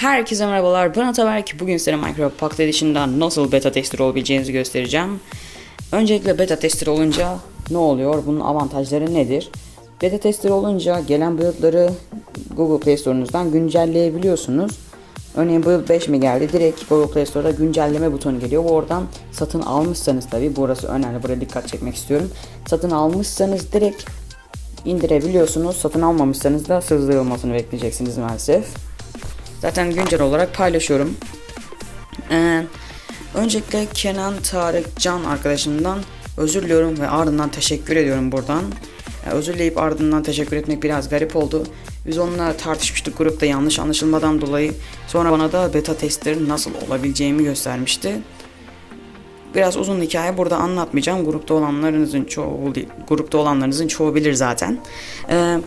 Herkese merhabalar. Ben Ataberk. Bugün size Minecraft Pocket Edition'dan nasıl beta tester olabileceğinizi göstereceğim. Öncelikle beta tester olunca ne oluyor? Bunun avantajları nedir? Beta tester olunca gelen build'ları Google Play Store'unuzdan güncelleyebiliyorsunuz. Örneğin build 5 mi geldi? Direkt Google Play Store'da güncelleme butonu geliyor. Oradan satın almışsanız tabi burası önemli. Buraya dikkat çekmek istiyorum. Satın almışsanız direkt indirebiliyorsunuz. Satın almamışsanız da sızdırılmasını bekleyeceksiniz maalesef. Zaten güncel olarak paylaşıyorum. Ee, öncelikle Kenan Tarık Can arkadaşımdan özür diliyorum ve ardından teşekkür ediyorum buradan. Ee, özür ardından teşekkür etmek biraz garip oldu. Biz onunla tartışmıştık grupta yanlış anlaşılmadan dolayı. Sonra bana da beta testlerin nasıl olabileceğimi göstermişti. Biraz uzun hikaye burada anlatmayacağım. Grupta olanlarınızın çoğu grupta olanlarınızın çoğu bilir zaten. Ee,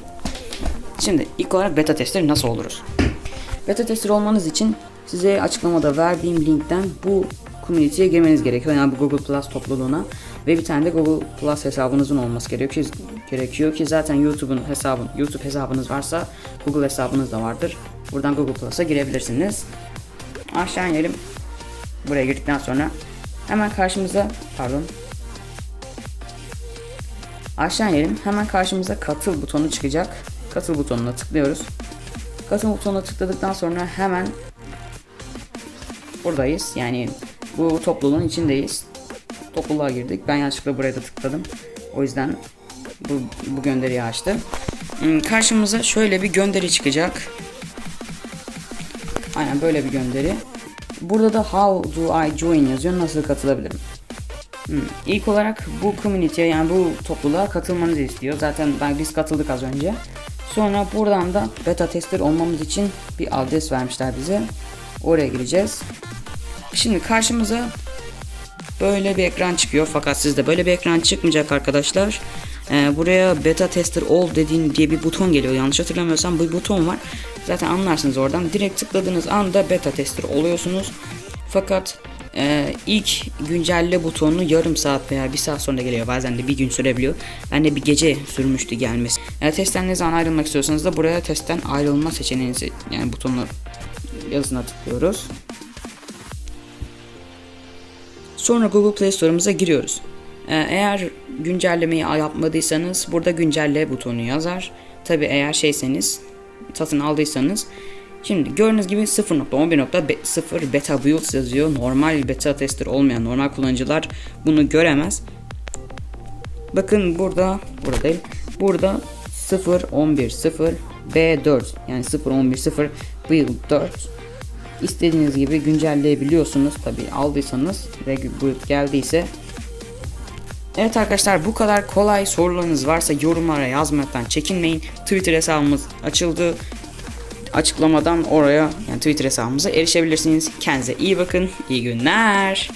şimdi ilk olarak beta testleri nasıl oluruz? Beta tester olmanız için size açıklamada verdiğim linkten bu community'ye girmeniz gerekiyor. Yani bu Google Plus topluluğuna ve bir tane de Google Plus hesabınızın olması gerekiyor ki, gerekiyor ki zaten YouTube'un hesabın YouTube hesabınız varsa Google hesabınız da vardır. Buradan Google Plus'a girebilirsiniz. Aşağı inelim. Buraya girdikten sonra hemen karşımıza pardon Aşağı inelim. Hemen karşımıza katıl butonu çıkacak. Katıl butonuna tıklıyoruz. Katıl butonuna tıkladıktan sonra hemen buradayız. Yani bu topluluğun içindeyiz. Topluluğa girdik. Ben yanlışlıkla buraya da tıkladım. O yüzden bu, bu gönderiyi açtı. Hmm, Karşımıza şöyle bir gönderi çıkacak. Aynen böyle bir gönderi. Burada da how do I join yazıyor. Nasıl katılabilirim? Hmm, İlk olarak bu community'ye yani bu topluluğa katılmanızı istiyor. Zaten ben biz katıldık az önce. Sonra buradan da beta tester olmamız için bir adres vermişler bize. Oraya gireceğiz. Şimdi karşımıza böyle bir ekran çıkıyor fakat sizde böyle bir ekran çıkmayacak arkadaşlar. Ee, buraya beta tester ol dediğin diye bir buton geliyor. Yanlış hatırlamıyorsam bu buton var. Zaten anlarsınız oradan. Direkt tıkladığınız anda beta tester oluyorsunuz. Fakat e, ilk güncelle butonu yarım saat veya bir saat sonra geliyor. Bazen de bir gün sürebiliyor. Ben de bir gece sürmüştü gelmesi. Eğer testten ne zaman ayrılmak istiyorsanız da buraya testten ayrılma seçeneğinizi yani butonla yazısına tıklıyoruz. Sonra Google Play Store'umuza giriyoruz. Ee, Eğer güncellemeyi yapmadıysanız burada güncelle butonu yazar. Tabi eğer şeyseniz satın aldıysanız Şimdi gördüğünüz gibi 0.11.0 beta builds yazıyor. Normal beta tester olmayan normal kullanıcılar bunu göremez. Bakın burada, burada değil. Burada 0.11.0 B4 yani 0.11.0 build 4 istediğiniz gibi güncelleyebiliyorsunuz. Tabi aldıysanız ve build geldiyse Evet arkadaşlar bu kadar kolay sorularınız varsa yorumlara yazmaktan çekinmeyin. Twitter hesabımız açıldı açıklamadan oraya yani Twitter hesabımıza erişebilirsiniz. Kendinize iyi bakın. İyi günler.